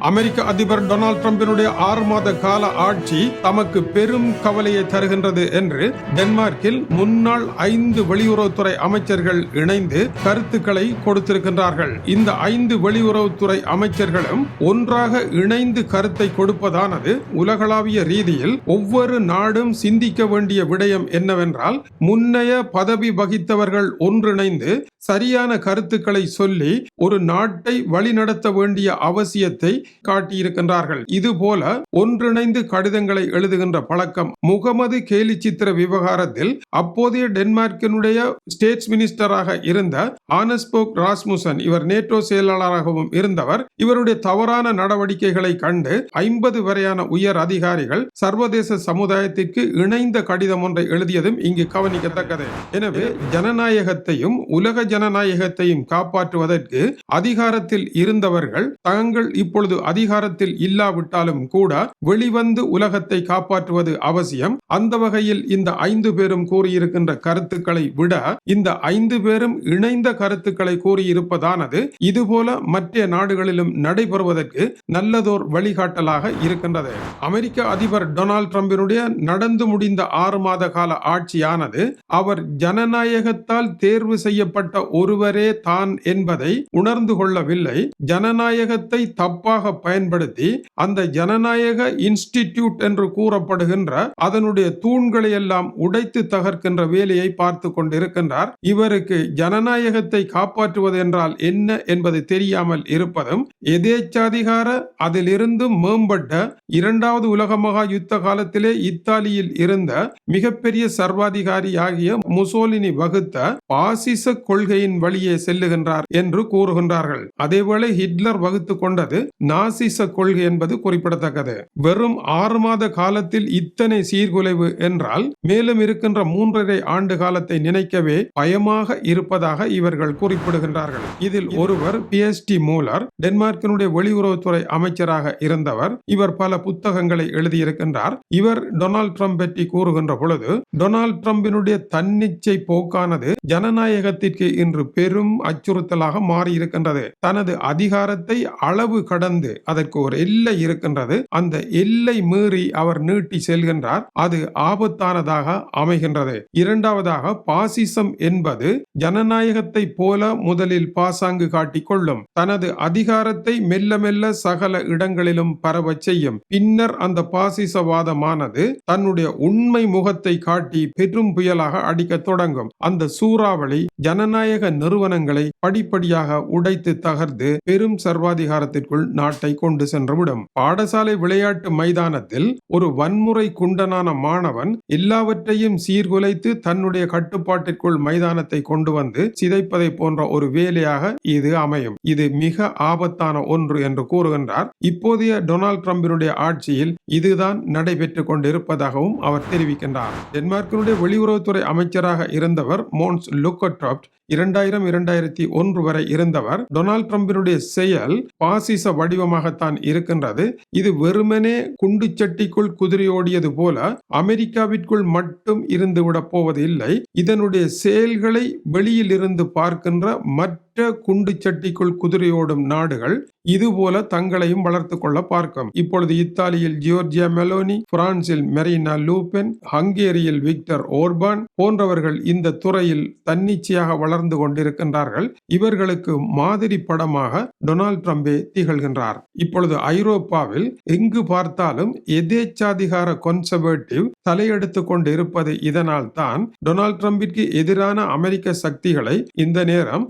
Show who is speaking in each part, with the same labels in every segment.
Speaker 1: அமெரிக்க அதிபர் டொனால்ட் டிரம்பினுடைய ஆறு மாத கால ஆட்சி தமக்கு பெரும் கவலையை தருகின்றது என்று டென்மார்க்கில் முன்னாள் ஐந்து வெளியுறவுத்துறை அமைச்சர்கள் இணைந்து கருத்துக்களை கொடுத்திருக்கின்றார்கள். இந்த ஐந்து வெளியுறவுத்துறை அமைச்சர்களும் ஒன்றாக இணைந்து கருத்தை கொடுப்பதானது உலகளாவிய ரீதியில் ஒவ்வொரு நாடும் சிந்திக்க வேண்டிய விடயம் என்னவென்றால் முன்னைய பதவி வகித்தவர்கள் ஒன்றிணைந்து சரியான கருத்துக்களை சொல்லி ஒரு நாட்டை வழிநடத்த வேண்டிய அவசியத்தை காட்டியிருக்கின்றார்கள். இதுபோல ஒன்றிணைந்து கடிதங்களை எழுதுகின்ற பழக்கம் முகமது கேலி சித்திர விவகாரத்தில் அப்போதைய டென்மார்க்கினுடைய ஸ்டேட்ஸ் மினிஸ்டராக இருந்த ஆனஸ்போக் ராஸ்முசன் இவர் நேட்டோ செயலாளராகவும் இருந்தவர். இவருடைய தவறான நடவடிக்கைகளை கண்டு ஐம்பது வரையான உயர் அதிகாரிகள் சர்வதேச சமுதாயத்திற்கு இணைந்த கடிதம் ஒன்றை எழுதியதும் இங்கு கவனிக்கத்தக்கது. எனவே ஜனநாயகத்தையும் உலக ஜனநாயகத்தையும் காப்பாற்றுவதற்கு அதிகாரத்தில் இருந்தவர்கள் தாங்கள் இப்பொழுது அதிகாரத்தில் இல்லாவிட்டாலும் கூட வெளிவந்து உலகத்தை காப்பாற்றுவது அவசியம். அந்த வகையில் இந்த ஐந்து பேரும் கூறியிருக்கின்ற கருத்துக்களை விட இந்த ஐந்து பேரும் இணைந்த கருத்துக்களை கூறியிருப்பதானது இதுபோல மற்ற நாடுகளிலும் நடைபெறுவதற்கு நல்லதோர் வழிகாட்டலாக இருக்கின்றது. அமெரிக்க அதிபர் டொனால்ட் ட்ரம்பினுடைய நடந்து முடிந்த ஆறு மாத கால ஆட்சியானது அவர் ஜனநாயகத்தால் தேர்வு செய்யப்பட்ட ஒருவரே தான் என்பதை உணர்ந்து கொள்ளவில்லை. ஜனநாயகத்தை தப்பாக பயன்படுத்தி அந்த ஜனநாயக இன்ஸ்டிடியூட் என்று கூறப்படுகின்ற அதனுடைய தூண்களை எல்லாம் உடைத்து தகர்க்கின்ற வேலையை பார்த்து கொண்டிருக்கின்றார். இவருக்கு ஜனநாயக ஜனநாயகத்தை காப்பாற்றுவது என்றால் என்ன என்பது தெரியாமல் இருப்பதும் எதேச்சாதிகார அதிலிருந்து மேம்பட்ட இரண்டாவது உலக மகா யுத்த காலத்திலே இத்தாலியில் இருந்த மிகப்பெரிய சர்வாதிகாரி ஆகிய முசோலினி வகுத்த பாசிச கொள்கையின் வழியே செல்லுகின்றார் என்று கூறுகின்றார்கள். அதேவேளை ஹிட்லர் வகுத்து கொண்டது நாசிச கொள்கை என்பது குறிப்பிடத்தக்கது. வெறும் ஆறு மாத காலத்தில் இத்தனை சீர்குலைவு என்றால் மேலும் இருக்கின்ற மூன்றரை ஆண்டு காலத்தை நினைக்கவே பயமாக இருப்பதாக இவர்கள் குறிப்பிடுகின்றார்கள். இதில் ஒருவர் பிஎஸ்டி மூலர் டென்மார்க்கினுடைய வெளியுறவுத்துறை அமைச்சராக இருந்தவர். இவர் பல புத்தகங்களை எழுதியிருக்கின்றார். இவர் டொனால்ட் ட்ரம்ப் பற்றி கூறுகின்ற பொழுது டொனால்ட் ட்ரம்பினுடைய தன்னிச்சை போக்கானது ஜனநாயகத்திற்கு இன்று பெரும் அச்சுறுத்தலாக மாறி இருக்கின்றது தனது அதிகாரத்தை அளவு கடந்து அதற்கு ஒரு எல்லை இருக்கின்றது. அந்த எல்லை மீறி அவர் நீட்டி செல்கின்றார். அது ஆபத்தானதாக அமைகின்றது. இரண்டாவதாக பாசிசம் என்பது ஜனநாயகத்தை போல முதலில் பாசாங்கு காட்டிக்கொள்ளும் தனது அதிகாரத்தை மெல்ல மெல்ல சகல இடங்களிலும் பரவச் செய்யும். பின்னர் அந்த பாசிசவாதமானது தன்னுடைய உண்மை முகத்தை காட்டி பெரும் புயலாக அடிக்க தொடங்கும். அந்த சூறாவளி ஜனநாயக நிறுவனங்களை படிப்படியாக உடைத்து தகர்த்து பெரும் சர்வாதிகாரத்திற்குள் நாட்டை கொண்டு சென்றுவிடும். பாடசாலை விளையாட்டு மைதானத்தில் ஒரு வன்முறை குண்டனான மாணவன் எல்லாவற்றையும் சீர்குலைத்து தன்னுடைய கட்டுப்பாட்டிற்குள் மைதானத்தை கொண்டு வந்து சிதைப்ப பார்ப்பதை போன்ற ஒரு வேலையாக இது அமையும். இது மிக ஆபத்தான ஒன்று என்று கூறுகின்றார். இப்போதைய டொனால்ட் ட்ரம்பினுடைய ஆட்சியில் இதுதான் நடைபெற்றுக் கொண்டிருப்பதாகவும் அவர் தெரிவிக்கின்றார். டென்மார்க்கினுடைய வெளியுறவுத்துறை அமைச்சராக இருந்தவர் மோன்ஸ் லுக்கட்ராப்ட் இரண்டாயிரம் இரண்டாயிரத்தி ஒன்று வரை இருந்தவர் டொனால்ட் ட்ரம்பினுடைய செயல் பாசிச வடிவமாகத்தான் இருக்கின்றது. இது வெறுமனே குண்டு சட்டிக்குள் குதிரையோடியது போல அமெரிக்காவிற்குள் மட்டும் இருந்து விட போவது இல்லை இதனுடைய செயல்களை வெளியில் இருந்து பார்க்கின்ற மற்ற குண்டு சட்டிக்குள் குதிரையோடும் நாடுகள் இதுபோல தங்களையும் வளர்த்து கொள்ள பார்க்கும். இப்பொழுது இத்தாலியில் ஜியோர்ஜியா மெலோனி பிரான்சில் மெரினா லூபென் ஹங்கேரியில் விக்டர் ஓர்பான் போன்றவர்கள் இந்த துறையில் தன்னிச்சையாக வளர்ந்து கொண்டிருக்கின்றார்கள். இவர்களுக்கு மாதிரி படமாக டொனால்ட் ட்ரம்பே திகழ்கின்றார். இப்பொழுது ஐரோப்பாவில் எங்கு பார்த்தாலும் எதேச்சாதிகார கொன்சர்வேட்டிவ் தலையெடுத்து கொண்டு இருப்பது இதனால் தான் டொனால்ட் ட்ரம்பிற்கு எதிரான அமெரிக்க சக்திகளை இந்த நேரம்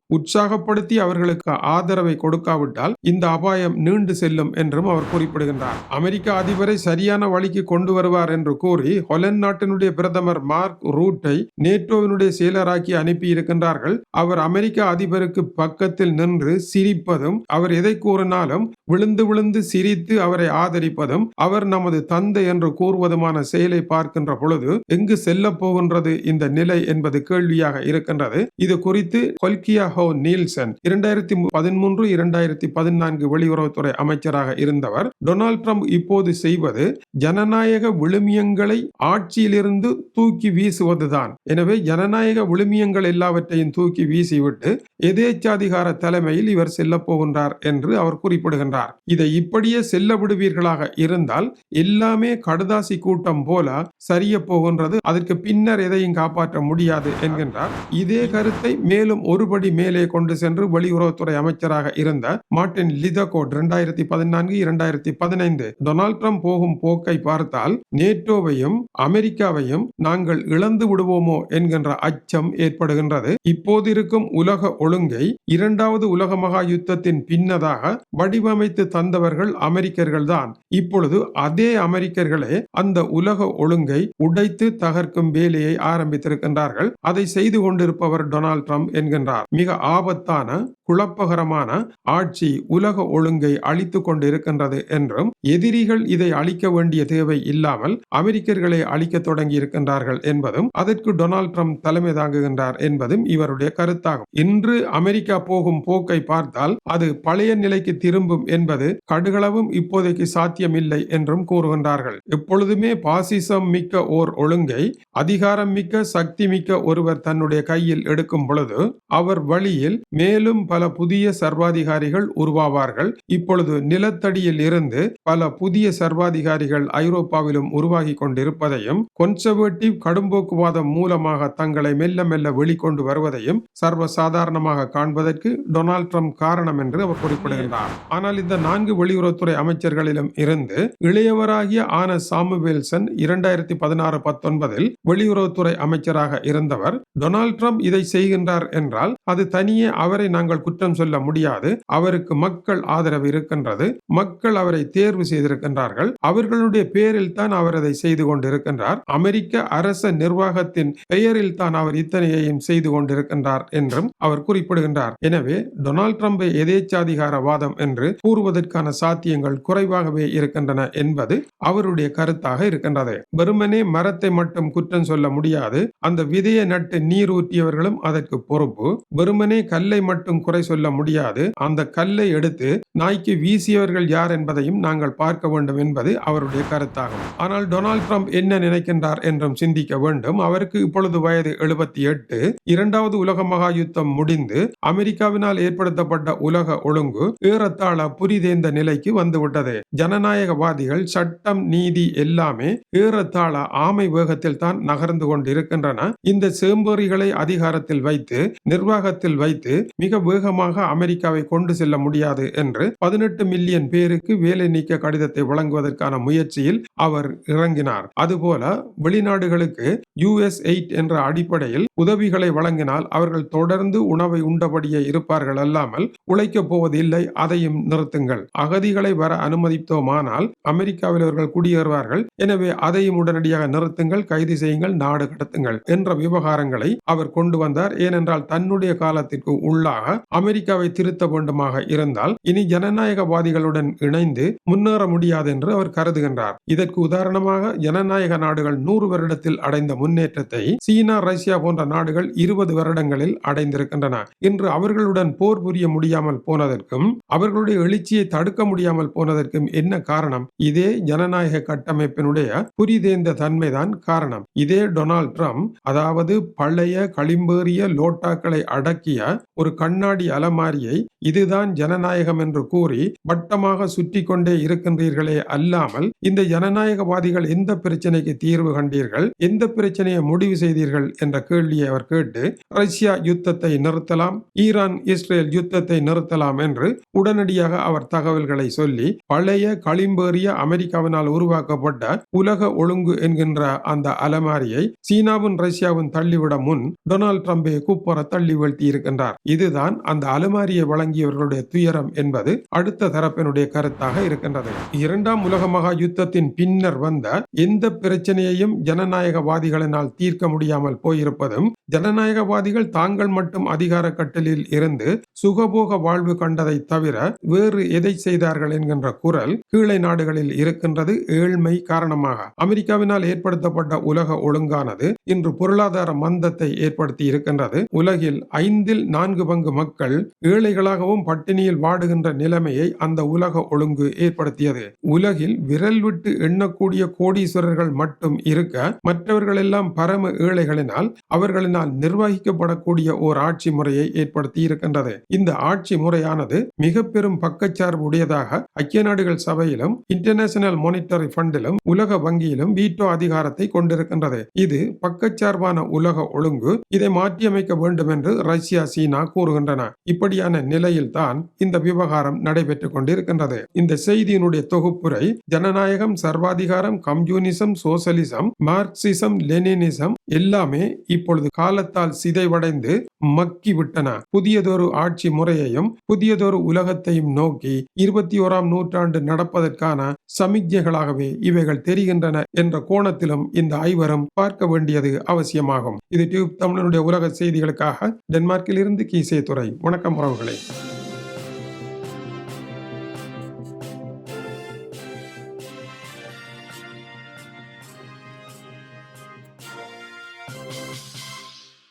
Speaker 1: உற்சாகப்படுத்தி அவர்களுக்கு ஆதரவை கொடுக்காவிட்டால் இந்த அபாயம் நீண்டு செல்லும் என்றும் அவர் குறிப்பிடுகின்றார். அமெரிக்க அதிபரை சரியான வழிக்கு கொண்டு வருவார் என்று கூறி ஹொலன் நாட்டினுடைய பிரதமர் மார்க் ரூட்டை நேட்டோவினுடைய செயலராக்கி அனுப்பி இருக்கின்றார்கள் அவர் அமெரிக்க அதிபருக்கு பக்கத்தில் நின்று சிரிப்பதும் அவர் எதை கூறினாலும் விழுந்து விழுந்து சிரித்து அவரை ஆதரிப்பதும் அவர் நமது தந்தை என்று கூறுவதுமான செயலை பார்க்கின்ற பொழுது எங்கு செல்ல போகின்றது இந்த நிலை என்பது கேள்வியாக இருக்கின்றது. இது குறித்து கொல்கியா ஹோ நீல் வில்சன் இரண்டாயிரத்தி பதிமூன்று இரண்டாயிரத்தி பதினான்கு வெளியுறவுத்துறை அமைச்சராக இருந்தவர் டொனால்ட் ட்ரம்ப் இப்போது செய்வது ஜனநாயக விழுமியங்களை ஆட்சியிலிருந்து தூக்கி வீசுவதுதான். எனவே ஜனநாயக விழுமியங்கள் எல்லாவற்றையும் தூக்கி வீசிவிட்டு எதேச்சாதிகார தலைமையில் இவர் செல்லப்போகின்றார் என்று அவர் குறிப்பிடுகின்றார். இதை இப்படியே செல்ல விடுவீர்களாக இருந்தால் எல்லாமே கடுதாசி கூட்டம் போல சரிய போகின்றது. அதற்கு பின்னர் எதையும் காப்பாற்ற முடியாது என்கின்றார். இதே கருத்தை மேலும் ஒருபடி மேலே கொண்டு சென்று வெளியுறவுத்துறை அமைச்சராக இருந்த மார்டின் லிதகோட் இரண்டாயிரத்தி பதினான்கு இரண்டாயிரத்தி பதினைந்து டொனால்ட் ட்ரம்ப் போகும் போக்கை பார்த்தால் நேட்டோவையும் அமெரிக்காவையும் நாங்கள் இழந்து விடுவோமோ என்கின்ற அச்சம் ஏற்படுகின்றது. இப்போது இருக்கும் உலக ஒழுங்கை இரண்டாவது உலக மகா யுத்தத்தின் பின்னதாக வடிவமைத்து தந்தவர்கள் அமெரிக்கர்கள் தான் இப்பொழுது அதே அமெரிக்கர்களே அந்த உலக ஒழுங்கை உடைத்து தகர்க்கும் வேலையை ஆரம்பித்திருக்கின்றார்கள். அதை செய்து கொண்டிருப்பவர் டொனால்ட் ட்ரம்ப் என்கின்றார். மிக ஆபத்து ஆபத்தான குழப்பகரமான ஆட்சி உலக ஒழுங்கை அழித்துக் கொண்டிருக்கின்றது என்றும் எதிரிகள் இதை அழிக்க வேண்டிய தேவை இல்லாமல் அமெரிக்கர்களை அழிக்க தொடங்கி இருக்கின்றார்கள் என்பதும் அதற்கு டொனால்ட் ட்ரம்ப் தலைமை தாங்குகின்றார் என்பதும் இவருடைய கருத்தாகும். இன்று அமெரிக்கா போகும் போக்கை பார்த்தால் அது பழைய நிலைக்கு திரும்பும் என்பது கடுகளவும் இப்போதைக்கு சாத்தியமில்லை என்றும் கூறுகின்றார்கள். எப்பொழுதுமே பாசிசம் மிக்க ஓர் ஒழுங்கை அதிகாரம் மிக்க சக்தி மிக்க ஒருவர் தன்னுடைய கையில் எடுக்கும் பொழுது அவர் வழியில் மேலும் பல புதிய சர்வாதிகாரிகள் உருவாவார்கள். இப்பொழுது நிலத்தடியில் இருந்து பல புதிய சர்வாதிகாரிகள் ஐரோப்பாவிலும் உருவாகி கொண்டிருப்பதையும் கொன்சர்வேட்டிவ் கடும்போக்குவாதம் மூலமாக தங்களை மெல்ல மெல்ல வெளிக்கொண்டு வருவதையும் சர்வசாதாரணமாக காண்பதற்கு டொனால்ட் ட்ரம்ப் காரணம் என்று அவர் குறிப்பிடுகிறார் ஆனால் இந்த நான்கு வெளியுறவுத்துறை அமைச்சர்களிலும் இருந்து இளையவராகிய ஆன சாமுவேல்சன் இரண்டாயிரத்தி பதினாறு பத்தொன்பதில் வெளியுறவுத்துறை அமைச்சராக இருந்தவர் டொனால்ட் ட்ரம்ப் இதை செய்கின்றார் என்றால் அது தனியே அவரை நாங்கள் குற்றம் சொல்ல முடியாது. அவருக்கு மக்கள் ஆதரவு இருக்கின்றது. மக்கள் அவரை தேர்வு செய்திருக்கின்றார்கள். அவர்களுடைய பெயரில் தான் அவர் அதை செய்து கொண்டிருக்கின்றார். அமெரிக்க அரச நிர்வாகத்தின் பெயரில் தான் அவர் இத்தனையையும் செய்து கொண்டிருக்கின்றார் என்றும் அவர் குறிப்பிடுகின்றார். எனவே டொனால்ட் ட்ரம்பை எதேச்சாதிகாரவாதம் என்று கூறுவதற்கான சாத்தியங்கள் குறைவாகவே இருக்கின்றன என்பது அவருடைய கருத்தாக இருக்கின்றது. வெறுமனே மரத்தை மட்டும் குற்றம் சொல்ல முடியாது. அந்த விதையை நட்டு நீர் ஊற்றியவர்களும் அதற்கு பொறுப்பு. வெறுமனே கல் கல்லை மட்டும் குறை சொல்ல முடியாது. அந்த கல்லை எடுத்து நாய்க்கு வீசியவர்கள் யார் என்பதையும் நாங்கள் பார்க்க வேண்டும் என்பது அவருடைய கருத்தாகும். ஆனால் டொனால்ட் ட்ரம்ப் என்ன நினைக்கின்றார் என்றும் சிந்திக்க வேண்டும். அவருக்கு இப்பொழுது வயது எழுபத்தி எட்டு. இரண்டாவது உலக மகா யுத்தம் முடிந்து அமெரிக்காவினால் ஏற்படுத்தப்பட்ட உலக ஒழுங்கு ஏறத்தாழ புரிதேந்த நிலைக்கு வந்துவிட்டது. ஜனநாயகவாதிகள் சட்டம் நீதி எல்லாமே ஏறத்தாழ ஆமை வேகத்தில் தான் நகர்ந்து கொண்டிருக்கின்றன. இந்த சேம்பேறிகளை அதிகாரத்தில் வைத்து நிர்வாகத்தில் வைத்து மிக வேகமாக அமெரிக்காவை கொண்டு செல்ல முடியாது என்று பதினெட்டு மில்லியன் பேருக்கு வேலை நீக்க கடிதத்தை வழங்குவதற்கான முயற்சியில் அவர் இறங்கினார். அதுபோல வெளிநாடுகளுக்கு யூஎஸ் எயிட் என்ற அடிப்படையில் உதவிகளை வழங்கினால் அவர்கள் தொடர்ந்து உணவை உண்டபடியே இருப்பார்கள் அல்லாமல் உழைக்கப் போவதில்லை அதையும் நிறுத்துங்கள். அகதிகளை வர அனுமதித்தோமானால் அமெரிக்காவில் அவர்கள் குடியேறுவார்கள். எனவே அதையும் உடனடியாக நிறுத்துங்கள் கைது செய்யுங்கள் நாடு கடத்துங்கள் என்ற விவகாரங்களை அவர் கொண்டு வந்தார். ஏனென்றால் தன்னுடைய காலத்திற்கு உள்ளாக அமெரிக்காவை திருத்த வேண்டுமாக இருந்தால் இனி ஜனநாயகவாதிகளுடன் இணைந்து முன்னேற முடியாது என்று அவர் கருதுகின்றார். இதற்கு உதாரணமாக ஜனநாயக நாடுகள் நூறு வருடத்தில் அடைந்த முன்னேற்றத்தை சீனா ரஷ்யா போன்ற நாடுகள் இருபது வருடங்களில் அடைந்திருக்கின்றன. இன்று அவர்களுடன் போர் புரிய முடியாமல் போனதற்கும் அவர்களுடைய எழுச்சியை தடுக்க முடியாமல் போனதற்கும் என்ன காரணம்? இதே ஜனநாயக கட்டமைப்பினுடைய புரிதேந்த தன்மைதான் காரணம். இதே டொனால்ட் ட்ரம்ப் அதாவது பழைய களிம்பேறிய லோட்டாக்களை அடக்கிய ஒரு கண்ணாடி அலமாரியை இதுதான் ஜனநாயகம் என்று கூறி வட்டமாக சுற்றி கொண்டே இருக்கின்றீர்களே அல்லாமல் இந்த ஜனநாயகவாதிகள் எந்த பிரச்சனைக்கு தீர்வு கண்டீர்கள்? எந்த பிரச்சனையை முடிவு செய்தீர்கள்? என்ற கேள்வியை அவர் கேட்டு ரஷ்யா யுத்தத்தை நிறுத்தலாம் ஈரான் இஸ்ரேல் யுத்தத்தை நிறுத்தலாம் என்று உடனடியாக அவர் தகவல்களை சொல்லி பழைய களிம்பேறிய அமெரிக்காவினால் உருவாக்கப்பட்ட உலக ஒழுங்கு என்கின்ற அந்த அலமாரியை சீனாவும் ரஷ்யாவும் தள்ளிவிட முன் டொனால்ட் ட்ரம்பை குப்பர தள்ளி வீழ்த்தி இருக்கின்றார். இதுதான் அந்த அலுமாரியை வழங்கியவர்களுடைய துயரம் என்பது அடுத்த தரப்பினுடைய கருத்தாக இருக்கின்றது. இரண்டாம் உலக மகா யுத்தத்தின் பின்னர் வந்த எந்த பிரச்சனையையும் ஜனநாயகவாதிகளினால் தீர்க்க முடியாமல் போயிருப்பதும் ஜனநாயகவாதிகள் தாங்கள் மட்டும் அதிகார கட்டலில் இருந்து சுகபோக வாழ்வு கண்டதை தவிர தவிர வேறு எதை செய்தார்கள் என்கின்ற குரல் கீழே நாடுகளில் இருக்கின்றது ஏழ்மை காரணமாக. அமெரிக்காவினால் ஏற்படுத்தப்பட்ட உலக ஒழுங்கானது இன்று பொருளாதார மந்தத்தை ஏற்படுத்தி இருக்கின்றது. உலகில் ஐந்தில் நான்கு நான்கு பங்கு மக்கள் ஏழைகளாகவும் பட்டினியில் வாடுகின்ற நிலைமையை அந்த உலக ஒழுங்கு ஏற்படுத்தியது. உலகில் விரல் விட்டு எண்ணக்கூடிய கோடீஸ்வரர்கள் மட்டும் இருக்க மற்றவர்கள் எல்லாம் பரம ஏழைகளினால் அவர்களினால் நிர்வகிக்கப்படக்கூடிய ஓர் ஆட்சி முறையை ஏற்படுத்தி இருக்கின்றது. இந்த ஆட்சி முறையானது மிக பெரும் பக்கச்சார்பு உடையதாக ஐக்கிய நாடுகள் சபையிலும் இன்டர்நேஷனல் மானிட்டரி ஃபண்டிலும் உலக வங்கியிலும் வீட்டோ அதிகாரத்தை கொண்டிருக்கின்றது. இது பக்கச்சார்பான உலக ஒழுங்கு. இதை மாற்றியமைக்க வேண்டும் என்று ரஷ்யா சீனா கூறுகின்றன. இப்படியான நிலையில்தான் இந்த விவகாரம் நடைபெற்றுக் கொண்டிருக்கின்றது. இந்த செய்தியினுடைய தொகுப்புரை ஜனநாயகம் சர்வாதிகாரம் கம்யூனிசம் சோசலிசம் மார்க்சிசம் லெனினிசம் எல்லாமே இப்பொழுது காலத்தால் சிதைவடைந்து மக்கி விட்டன புதியதொரு ஆட்சி முறையையும் புதியதொரு உலகத்தையும் நோக்கி இருபத்தி ஓராம் நூற்றாண்டு நடப்பதற்கான சமிக்ஞைகளாகவே இவைகள் தெரிகின்றன என்ற கோணத்திலும் இந்த ஐவரும் பார்க்க வேண்டியது அவசியமாகும். இது டியூப் தமிழனுடைய உலக செய்திகளுக்காக டென்மார்க்கில் இருந்து கீசே துறை வணக்கம் உறவுகளே.